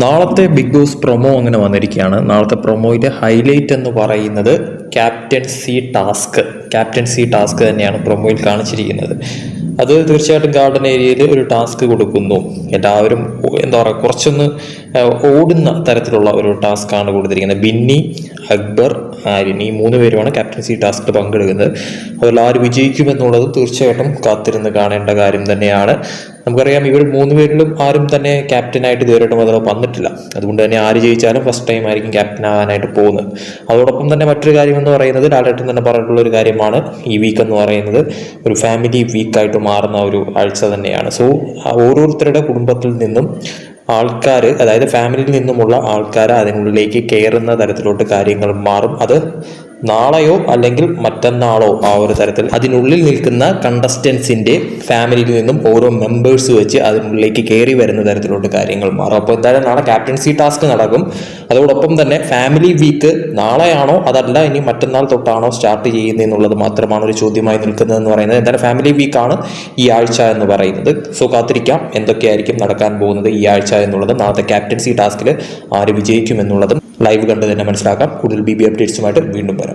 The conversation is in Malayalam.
നാളത്തെ ബിഗ് ബോസ് പ്രൊമോ അങ്ങനെ വന്നിരിക്കുകയാണ്. നാളത്തെ പ്രൊമോയിലെ ഹൈലൈറ്റ് എന്ന് പറയുന്നത് ക്യാപ്റ്റൻസി ടാസ്ക് ക്യാപ്റ്റൻസി ടാസ്ക് തന്നെയാണ് പ്രൊമോയിൽ കാണിച്ചിരിക്കുന്നത്. അത് തീർച്ചയായിട്ടും ഗാർഡൻ ഏരിയയിൽ ഒരു ടാസ്ക് കൊടുക്കുന്നു. എല്ലാവരും എന്താ പറയുക കുറച്ചൊന്ന് ഓടുന്ന തരത്തിലുള്ള ഒരു ടാസ്ക്കാണ് കൊടുത്തിരിക്കുന്നത്. ബിന്നി അക്ബർ ആര്യൻ ഈ മൂന്ന് പേരുമാണ് ക്യാപ്റ്റൻസി ടാസ്കിൽ പങ്കെടുക്കുന്നത്. അതിൽ ആര് വിജയിക്കുമെന്നുള്ളത് തീർച്ചയായിട്ടും കാത്തിരുന്ന് കാണേണ്ട കാര്യം തന്നെയാണ്. നമുക്കറിയാം ഇവർ മൂന്ന് പേരിലും ആരും തന്നെ ക്യാപ്റ്റനായിട്ട് ഇതുവരെയായിട്ട് മുതലോ വന്നിട്ടില്ല. അതുകൊണ്ട് തന്നെ ആര് ജയിച്ചാലും ഫസ്റ്റ് ടൈം ആയിരിക്കും ക്യാപ്റ്റൻ ആകാനായിട്ട് പോകുന്നത്. അതോടൊപ്പം തന്നെ മറ്റൊരു കാര്യം എന്ന് പറയുന്നത് ലാലേട്ടൻ തന്നെ പറഞ്ഞിട്ടുള്ള ഒരു കാര്യമാണ്. ഈ വീക്ക് എന്ന് പറയുന്നത് ഒരു ഫാമിലി വീക്കായിട്ട് മാറുന്ന ഒരു ആഴ്ച തന്നെയാണ്. സോ ഓരോരുത്തരുടെ കുടുംബത്തിൽ നിന്നും ആൾക്കാർ അതായത് ഫാമിലിയിൽ നിന്നുമുള്ള ആൾക്കാർ അതിനുള്ളിലേക്ക് കയറുന്ന തരത്തിലോട്ട് കാര്യങ്ങൾ മാറും. അത് നാളെയോ അല്ലെങ്കിൽ മറ്റന്നാളോ ആ ഒരു തരത്തിൽ അതിനുള്ളിൽ നിൽക്കുന്ന കണ്ടസ്റ്റൻസിന്റെ ഫാമിലിയിൽ നിന്നും ഓരോ മെമ്പേഴ്സ് വെച്ച് അതിനുള്ളിലേക്ക് കയറി വരുന്ന തരത്തിലോട്ട് കാര്യങ്ങൾ മാറും. അപ്പോൾ എന്തായാലും നാളെ ക്യാപ്റ്റൻസി ടാസ്ക് നടക്കും. അതോടൊപ്പം തന്നെ ഫാമിലി വീക്ക് നാളെയാണോ അതല്ല ഇനി മറ്റന്നാൾ തൊട്ടാണോ സ്റ്റാർട്ട് ചെയ്യുന്നത് എന്നുള്ളത് മാത്രമാണ് ഒരു ചോദ്യമായി നിൽക്കുന്നത് എന്ന് പറയുന്നത്. എന്തായാലും ഫാമിലി വീക്കാണ് ഈ ആഴ്ച എന്ന് പറയുന്നത്. സോ കാത്തിരിക്കാം. എന്തൊക്കെയായിരിക്കും നടക്കാൻ പോകുന്നത് ഈ ആഴ്ച എന്നുള്ളത് നാളത്തെ ക്യാപ്റ്റൻസി ടാസ്കിൽ ആര് വിജയിക്കും എന്നുള്ളതും ലൈവ് കണ്ട് തന്നെ മനസ്സിലാക്കാം. കൂടുതൽ ബി ബി അപ്ഡേറ്റ്സുമായിട്ട് വീണ്ടും വരാം.